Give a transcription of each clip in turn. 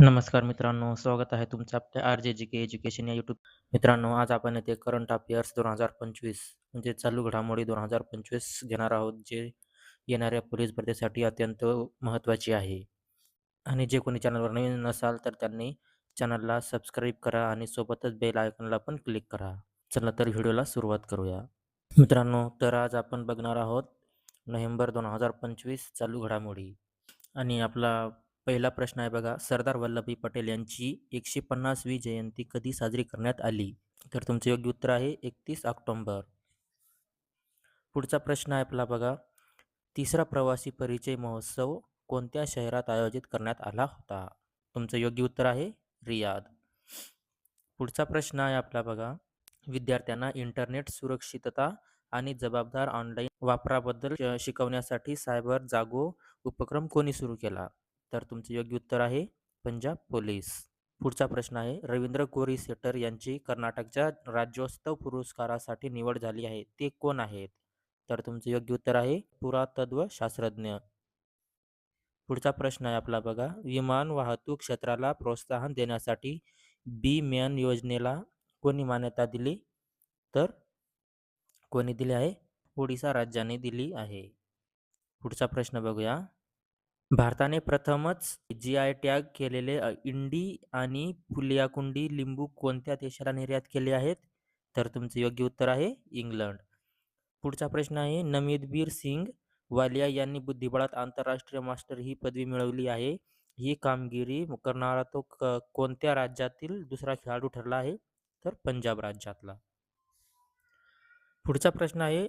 नमस्कार मित्रांनो, स्वागत आहे तुमचं आपल्या आर जे जी के एज्युकेशन या यूट्यूब मित्रांनो, आज आपण येथे करंट अफेअर्स 2025 म्हणजे चालू घडामोडी 2025 घेणार आहोत, जे येणाऱ्या पोलीस भरतीसाठी अत्यंत महत्त्वाची आहे. आणि जे कोणी चॅनलवर नवीन नसाल, तर त्यांनी चॅनलला सबस्क्राईब करा आणि सोबतच बेल आयकॉनला पण क्लिक करा. चला तर व्हिडिओला सुरुवात करूया. मित्रांनो, तर आज आपण बघणार आहोत नोव्हेंबर 2025 चालू घडामोडी आणि आपला पहिला प्रश्न आहे बघा, सरदार वल्लभभाई पटेल यांची 150वी जयंती कधी साजरी करण्यात आली? तर तुमचं योग्य उत्तर आहे एकतीस ऑक्टोंबर पुढचा प्रश्न आहे आपला बघा, तिसरा प्रवासी परिचय महोत्सव कोणत्या शहरात आयोजित करण्यात आला होता? तुमचं योग्य उत्तर आहे रियाद. पुढचा प्रश्न आहे आपला बघा, विद्यार्थ्यांना इंटरनेट सुरक्षितता आणि जबाबदार ऑनलाईन वापराबद्दल शिकवण्यासाठी सायबर जागो उपक्रम कोणी सुरू केला? तर तुमचं योग्य उत्तर आहे पंजाब पोलीस. पुढचा प्रश्न आहे, रवींद्र कोरी सेटर यांची कर्नाटकच्या राज्योत्सव पुरस्कारासाठी निवड झाली आहे. ते कोण आहेत? तर तुमचं योग्य उत्तर आहे पुरातत्व शास्त्रज्ञ. पुढचा प्रश्न आहे आपला बघा, विमान वाहतूक क्षेत्राला प्रोत्साहन देण्यासाठी बी मॅन योजनेला कोणी मान्यता दिली? तर कोणी दिली आहे? ओडिसा राज्याने दिली आहे. पुढचा प्रश्न बघूया. भारताने प्रथमच जी आय टॅग केलेले इंडी आणि फुलियाकुंडी लिंबू कोणत्या देशाला निर्यात केले आहेत? तर तुमचं योग्य उत्तर आहे इंग्लंड. पुढचा प्रश्न आहे, नमितबीर सिंग वालिया यांनी बुद्धिबळात आंतरराष्ट्रीय मास्टर ही पदवी मिळवली आहे. ही कामगिरी करणारा तो कोणत्या राज्यातील दुसरा खेळाडू ठरला आहे? तर पंजाब राज्यातला. पुढचा प्रश्न आहे,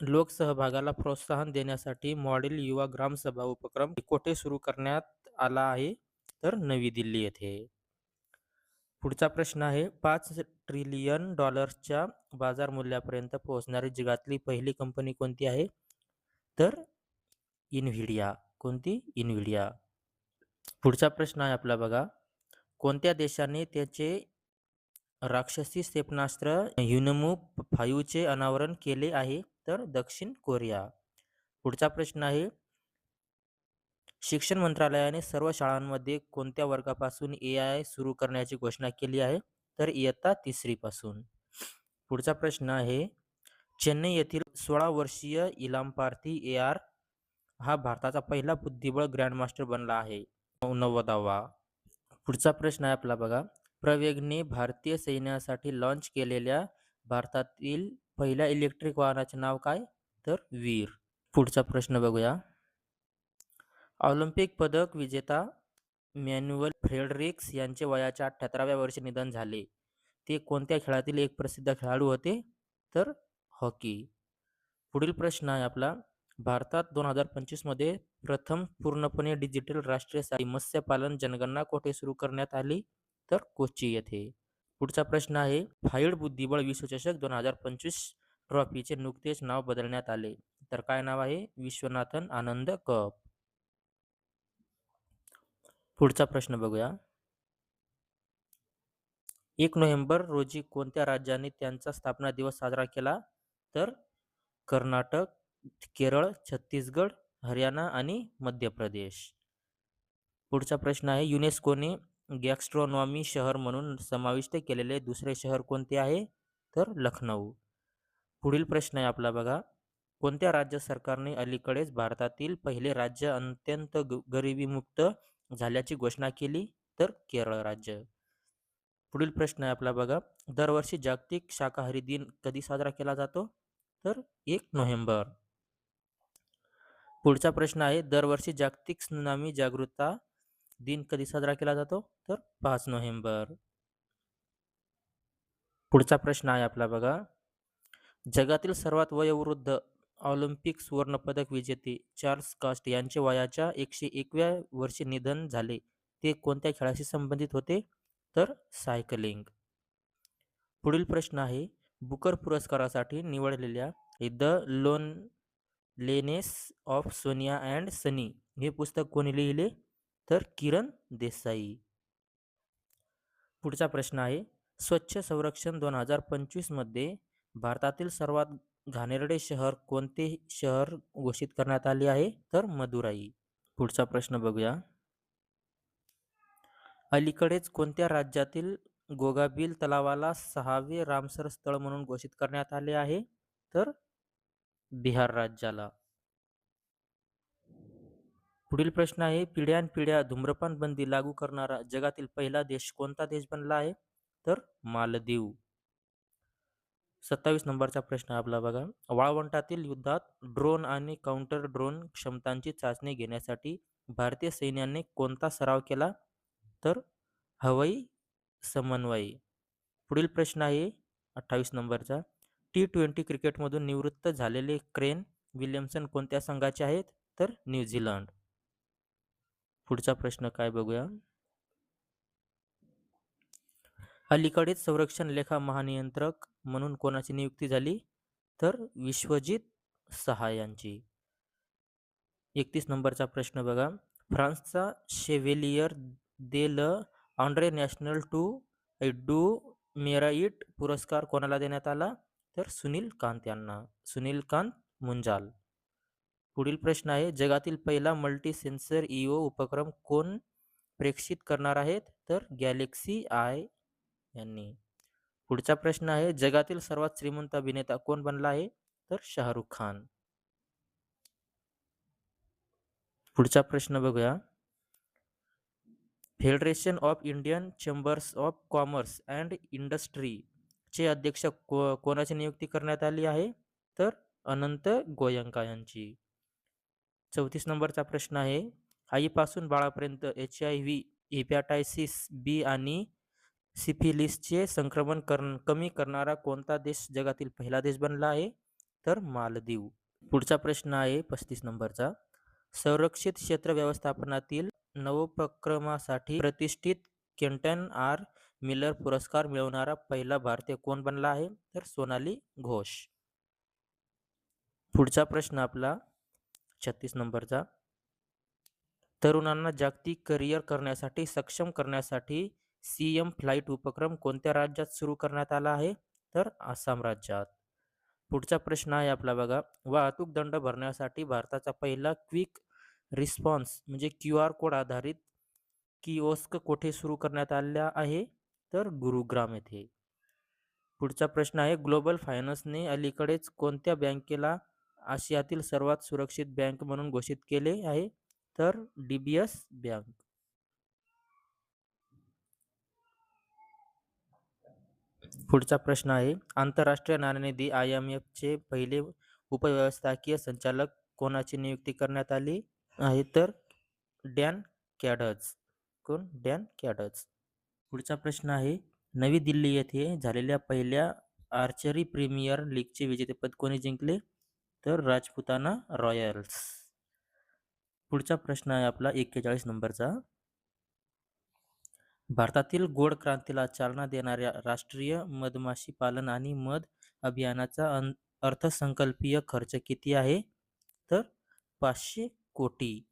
लोकसहभागाला प्रोत्साहन देण्यासाठी मॉडेल युवा ग्रामसभा उपक्रम कोठे सुरू करण्यात आला आहे? तर नवी दिल्ली येथे. पुढचा प्रश्न आहे, पाच ट्रिलियन डॉलर्सच्या बाजार मूल्यापर्यंत पोहोचणारी जगातली पहिली कंपनी कोणती आहे? तर इनव्हिडिया. कोणती? इनव्हिडिया. पुढचा प्रश्न आहे आपला बघा, कोणत्या देशाने त्याचे राक्षसी क्षेपणास्त्र युनमू फायूचे अनावरण केले आहे? तर दक्षिण कोरिया. पुढचा प्रश्न आहे, शिक्षण मंत्रालयाने सर्व शाळांमध्ये कोणत्या वर्गापासून ए आय सुरू करण्याची घोषणा केली आहे? तर इयत्ता तिसरीपासून पुढचा प्रश्न आहे, चेन्नई येथील सोळा वर्षीय इलामपार्थी ए आर हा भारताचा पहिला बुद्धिबळ ग्रँडमास्टर बनला आहे. नव्वदावा. पुढचा प्रश्न आहे आपला बघा, प्रवेगने भारतीय सैन्यासाठी लॉन्च केलेल्या भारतातील पहिल्या इलेक्ट्रिक वाहनाचे नाव काय? तर वीर. पुढचा प्रश्न बघूया. ऑलिम्पिक पदक विजेता मॅन्युअल फ्रेडरिक्स यांचे वयाच्या अठ्ठ्याहत्तराव्या वर्षी निधन झाले. ते कोणत्या खेळातील एक प्रसिद्ध खेळाडू होते? तर हॉकी. पुढील प्रश्न आहे आपला, भारतात दोन हजार पंचवीसमध्ये प्रथम पूर्णपणे डिजिटल राष्ट्रीय मत्स्यपालन जनगणना कोठे सुरू करण्यात आली? तर कोची येथे. पुढचा प्रश्न आहे, फाईड बुद्धिबळ विश्वचषक दोन हजार पंचवीस ट्रॉफीचे नुकतेच नाव बदलण्यात आले. तर काय नाव आहे? विश्वनाथन आनंद कप. पुढचा प्रश्न बघूया. एक नोव्हेंबर रोजी कोणत्या राज्याने त्यांचा स्थापना दिवस साजरा केला? तर कर्नाटक, केरळ, छत्तीसगड, हरियाणा आणि मध्य प्रदेश. पुढचा प्रश्न आहे, युनेस्कोने गॅस्ट्रॉनॉमी शहर म्हणून समाविष्ट केलेले दुसरे शहर कोणते आहे? तर लखनौ. पुढील प्रश्न आहे आपला बघा, कोणत्या राज्य सरकारने अलीकडेच भारतातील पहिले राज्य अत्यंत गरिबीमुक्त झाल्याची घोषणा केली? तर केरळ राज्य. पुढील प्रश्न आहे आपला बघा, दरवर्षी जागतिक शाकाहारी दिन कधी साजरा केला जातो? तर एक नोव्हेंबर. पुढचा प्रश्न आहे, दरवर्षी जागतिक सुनामी जागरूकता दिन कधी साजरा केला जातो? तर पाच नोव्हेंबर. पुढचा प्रश्न आहे आपला बघा, जगातील सर्वात वयोवृद्ध ऑलिम्पिक सुवर्णपदक विजेते चार्ल्स कास्ट यांचे वयाच्या एकशे एकव्या वर्षी निधन झाले. ते कोणत्या खेळाशी संबंधित होते? तर सायकलिंग. पुढील प्रश्न आहे, बुकर पुरस्कारासाठी निवडलेल्या the loneliness of Sonia and Sunny हे पुस्तक कोणी लिहिले? तर किरण देसाई. पुढचा प्रश्न आहे, स्वच्छ संरक्षण दोन हजार पंचवीसमध्ये भारतातील सर्वात घाणेरडे शहर कोणते शहर घोषित करण्यात आले आहे? तर मदुराई. पुढचा प्रश्न बघूया. अलीकडेच कोणत्या राज्यातील गोगाबिल तलावाला सहावे रामसर स्थळ म्हणून घोषित करण्यात आले आहे तर बिहार राज्याला पुढील प्रश्न आहे पिढ्यानपिढ्या धूम्रपान बंदी लागू करणारा जगातील पहिला देश कोणता देश बनला आहे? तर मालदीव. सत्तावीस नंबरचा प्रश्न आपला बघा. वाळवंटातील युद्धात ड्रोन आणि काउंटर ड्रोन क्षमतांची चाचणी घेण्यासाठी भारतीय सैन्याने कोणता सराव केला? तर हवाई समन्वय. पुढील प्रश्न आहे अठ्ठावीस नंबरचा. टी ट्वेंटी क्रिकेटमधून निवृत्त झालेले क्रेन विल्यमसन कोणत्या संघाचे आहेत? तर न्यूझीलंड. पुढचा प्रश्न काय बघूया? अलीकडेच संरक्षण लेखा महानियंत्रक म्हणून कोणाची नियुक्ती झाली? तर विश्वजित सहा यांची. एकतीस नंबरचा प्रश्न बघा. फ्रान्सचा Chevalier de l' Ordre national to do मेराईट पुरस्कार कोणाला देण्यात आला? तर सुनील कांत यांना. सुनील कांत मुंजाल. पुढील प्रश्न आहे जगातील पहिला मल्टी सेन्सर ईओ उपक्रम कोण प्रेक्षित करणार आहेत? तर गॅलेक्सी आय यांनी. पुढचा प्रश्न आहे जगातील सर्वात श्रीमंत अभिनेता कोण बनला आहे? तर शाहरुख खान. पुढचा प्रश्न बघूया. Federation of Indian Chambers of Commerce and Industry चे अध्यक्ष को कोणाची नियुक्ती करण्यात आली आहे? तर अनंत गोयंका यांची. चौतीस नंबरचा प्रश्न आहे. आईपासून बाळापर्यंत H I V hepatitis B आणि सिफिलिसचे संक्रमण कर कमी करणारा कोणता देश जगातील पहिला देश बनला आहे? तर मालदीव. पुढचा प्रश्न आहे पस्तीस नंबरचा. संरक्षित क्षेत्र व्यवस्थापनातील नवोपक्रमासाठी प्रतिष्ठित केंटन आर. मिलर पुरस्कार मिळवणारा पहिला भारतीय कोण बनला आहे? तर सोनाली घोष. पुढचा प्रश्न आपला छत्तीस नंबरचा. तरुणांना जागतिक करिअर करण्यासाठी सक्षम करण्यासाठी सी एम फ्लाईट उपक्रम कोणत्या राज्यात सुरू करण्यात आला आहे? तर आसाम राज्यात. पुढचा प्रश्न आहे आपला बघा. वाहतूक दंड भरण्यासाठी भारताचा पहिला क्विक रिस्पॉन्स म्हणजे क्यू आर कोड आधारित किओस्क कोठे सुरू करण्यात आल्या आहे? तर गुरुग्राम येथे. पुढचा प्रश्न आहे ग्लोबल फायनान्सने अलीकडेच कोणत्या बँकेला आशियातील सर्वात सुरक्षित बँक म्हणून घोषित केले आहे तर डी बी एस बँक. पुढचा प्रश्न आहे आंतरराष्ट्रीय नाणेनिधी आय एम एफचे पहिले उपव्यवस्थाकीय संचालक कोणाची नियुक्ती करण्यात आली आहे तर डॅन कॅडज कोण? डॅन कॅडज पुढचा प्रश्न आहे नवी दिल्ली येथे झालेल्या पहिल्या आर्चरी प्रीमियर लीगचे विजेतेपद कोणी जिंकले? तर राजपुताना रॉयल्स. पुढचा प्रश्न आहे आपला एक्केचाळीस नंबरचा. भारतातील गोड क्रांतीला चालना देणाऱ्या राष्ट्रीय मधमाशी पालन आणि मध अभियानाचा अन अर्थसंकल्पीय खर्च किती आहे? तर पाचशे कोटी.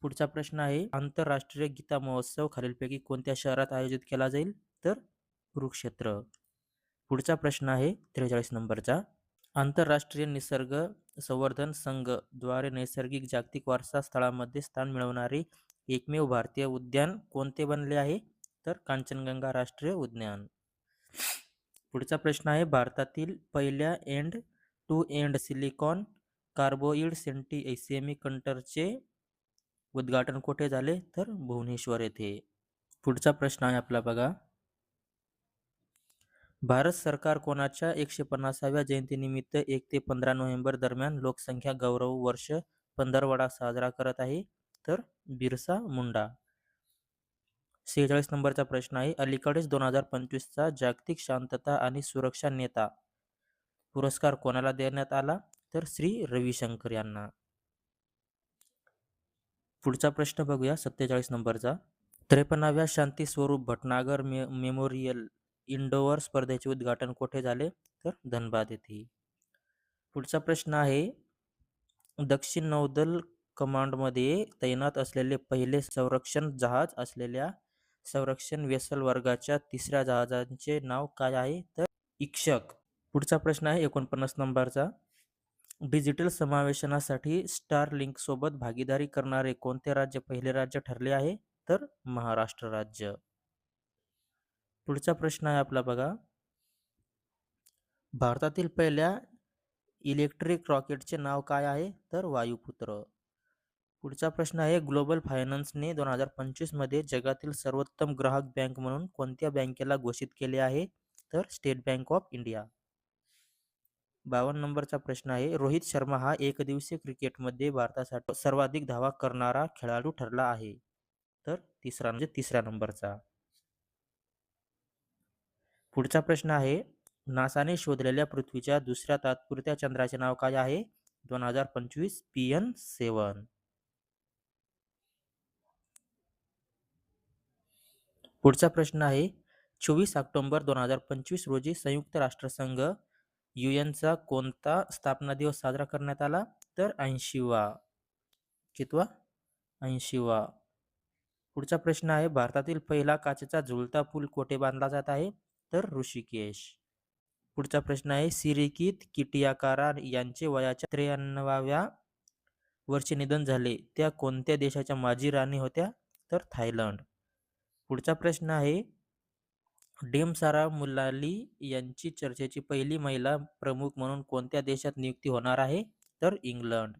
पुढचा प्रश्न आहे आंतरराष्ट्रीय गीता महोत्सव खालीलपैकी कोणत्या शहरात आयोजित केला जाईल? तर कुरुक्षेत्र. पुढचा प्रश्न आहे त्रेचाळीस नंबरचा. आंतरराष्ट्रीय निसर्ग संवर्धन संघद्वारे नैसर्गिक जागतिक वारसा स्थळामध्ये स्थान मिळवणारे एकमेव भारतीय उद्यान कोणते बनले आहे? तर कांचनगंगा राष्ट्रीय उद्यान. पुढचा प्रश्न आहे भारतातील पहिल्या end to end silicon carbide senti सेमी कंटरचे उद्घाटन कुठे झाले? तर भुवनेश्वर येथे. पुढचा प्रश्न आहे आपला बघा. भारत सरकार कोणाच्या एकशे पन्नासाव्या जयंतीनिमित्त एक ते पंधरा नोव्हेंबर दरम्यान लोकसंख्या गौरव वर्ष पंधरवडा साजरा करत आहे? तर बिरसा मुंडा. सेहेचाळीस नंबरचा प्रश्न आहे. अलीकडेच दोन हजार पंचवीसचा जागतिक शांतता आणि सुरक्षा नेता पुरस्कार कोणाला देण्यात आला? तर श्री रविशंकर यांना. पुढचा प्रश्न बघूया. सत्तेचाळीस नंबरचा. त्रेपन्नाव्या शांती स्वरूप भटनागर मे मेमोरियल इंडोवर स्पर्धेचे उद्घाटन कोठे झाले? तर धनबाद येथे. पुढचा प्रश्न आहे दक्षिण नौदल कमांडमध्ये तैनात असलेले पहिले संरक्षण जहाज असलेल्या संरक्षण वेसल वर्गाच्या तिसऱ्या जहाजांचे नाव काय आहे? तर इक्षक. पुढचा प्रश्न आहे एकोणपन्नास नंबरचा. डिजिटल समावेशनासाठी स्टार लिंक सोबत भागीदारी करणारे कोणते राज्य पहिले राज्य ठरले आहे? तर महाराष्ट्र राज्य. पुढचा प्रश्न आहे आपला बघा. भारतातील पहिल्या इलेक्ट्रिक रॉकेटचे नाव काय आहे? तर वायुपुत्र. पुढचा प्रश्न आहे ग्लोबल फायनान्सने दोन हजार पंचवीसमध्ये जगातील सर्वोत्तम ग्राहक बँक म्हणून कोणत्या बँकेला घोषित केले आहे? तर स्टेट बँक ऑफ इंडिया बावन्न नंबरचा प्रश्न आहे रोहित शर्मा हा एकदिवसीय क्रिकेटमध्ये भारतासाठी सर्वाधिक धावा करणारा खेळाडू ठरला आहे. तर तिसरा म्हणजे तिसऱ्या नंबरचा. पुढचा प्रश्न आहे नासाने शोधलेल्या पृथ्वीच्या दुसऱ्या तात्पुरत्या चंद्राचे नाव काय आहे? दोन हजार पंचवीस पी एन सेवन. पुढचा प्रश्न आहे चोवीस ऑक्टोबर दोन हजार पंचवीस रोजी संयुक्त राष्ट्रसंघ युएनचा कोणता स्थापना दिवस साजरा करण्यात आला? तर ऐंशीवा. कितवा? ऐंशीवा. पुढचा प्रश्न आहे भारतातील पहिला काचेचा झुलता पूल कोठे बांधला जात आहे? तर ऋषिकेश. पुढचा प्रश्न आहे सिरिकित किटियाकारा यांचे वयाच्या त्र्याण्णवाव्या वर्षी निधन झाले. त्या कोणत्या देशाच्या माजी राणी होत्या? तर थायलंड. पुढचा प्रश्न आहे डेम सारा मुलाली यांची चर्चेची पहिली महिला प्रमुख म्हणून कोणत्या देशात नियुक्ती होणार आहे? तर इंग्लंड.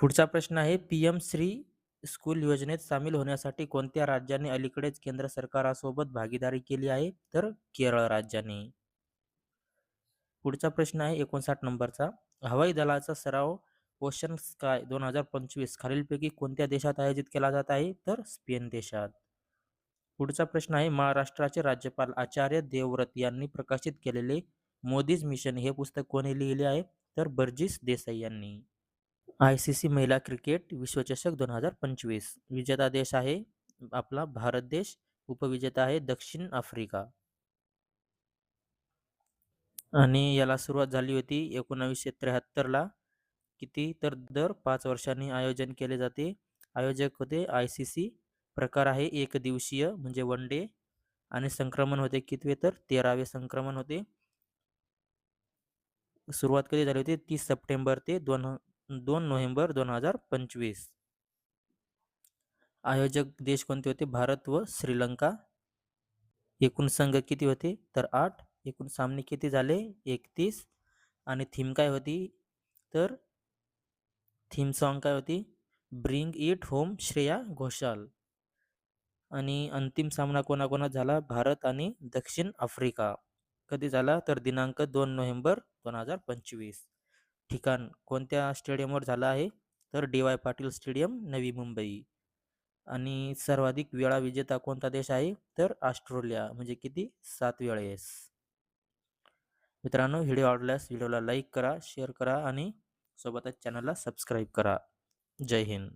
पुढचा प्रश्न आहे पी एम श्री स्कूल योजनेत सामील होण्यासाठी कोणत्या राज्याने अलीकडेच केंद्र सरकारासोबत भागीदारी केली आहे? तर केरळ राज्याने. पुढचा प्रश्न आहे एकोणसाठ नंबरचा. हवाई दलाचा सराव ओशन स्काय दोन हजार पंचवीस खालीलपैकी कोणत्या देशात आयोजित केला जात आहे? तर स्पेन देशात. पुढचा प्रश्न आहे महाराष्ट्राचे राज्यपाल आचार्य देवव्रत यांनी प्रकाशित केलेले मोदीज मिशन हे पुस्तक कोणी लिहिले आहे? तर बर्जिस देसाई यांनी. आय सी सी महिला क्रिकेट विश्वचषक दोन हजार पंचवीस. विजेता देश आहे आपला भारत देश. उपविजेता आहे दक्षिण आफ्रिका. आणि याला सुरुवात झाली होती एकोणावीसशे त्र्याहत्तरला. किती तर दर पाच वर्षांनी आयोजन केले जाते. आयोजक होते आय सी सी. प्रकार आहे एक दिवसीय म्हणजे वन डे. आणि संक्रमण होते कितवे तर तेरावे संक्रमण होते. सुरुवात कधी झाली होती? तीस सप्टेंबर ते दोन दोन नोव्हेंबर दोन हजार पंचवीस. आयोजक देश कोणते होते? भारत व श्रीलंका. एकूण संघ किती होते? तर आठ. एकूण सामने किती झाले? एकतीस. आणि थीम काय होती? तर थीम सॉन्ग काय होती? Bring it home Shreya Ghoshal. आणि अंतिम सामना कोणाकोणात झाला? भारत आणि दक्षिण आफ्रिका. कधी झाला? तर दिनांक दोन नोव्हेंबर दोन हजार पंचवीस. ठिकाण कोणत्या स्टेडियमवर झाला आहे? तर D Y Patil stadium Navi Mumbai. आणि सर्वाधिक वेळा विजेता कोणता देश आहे? तर ऑस्ट्रेलिया. म्हणजे किती? सात वेळेस. मित्रांनो व्हिडिओ आवडल्यास व्हिडिओला लाईक करा शेअर करा आणि सोबतच चॅनलला सबस्क्राईब करा. जय हिंद.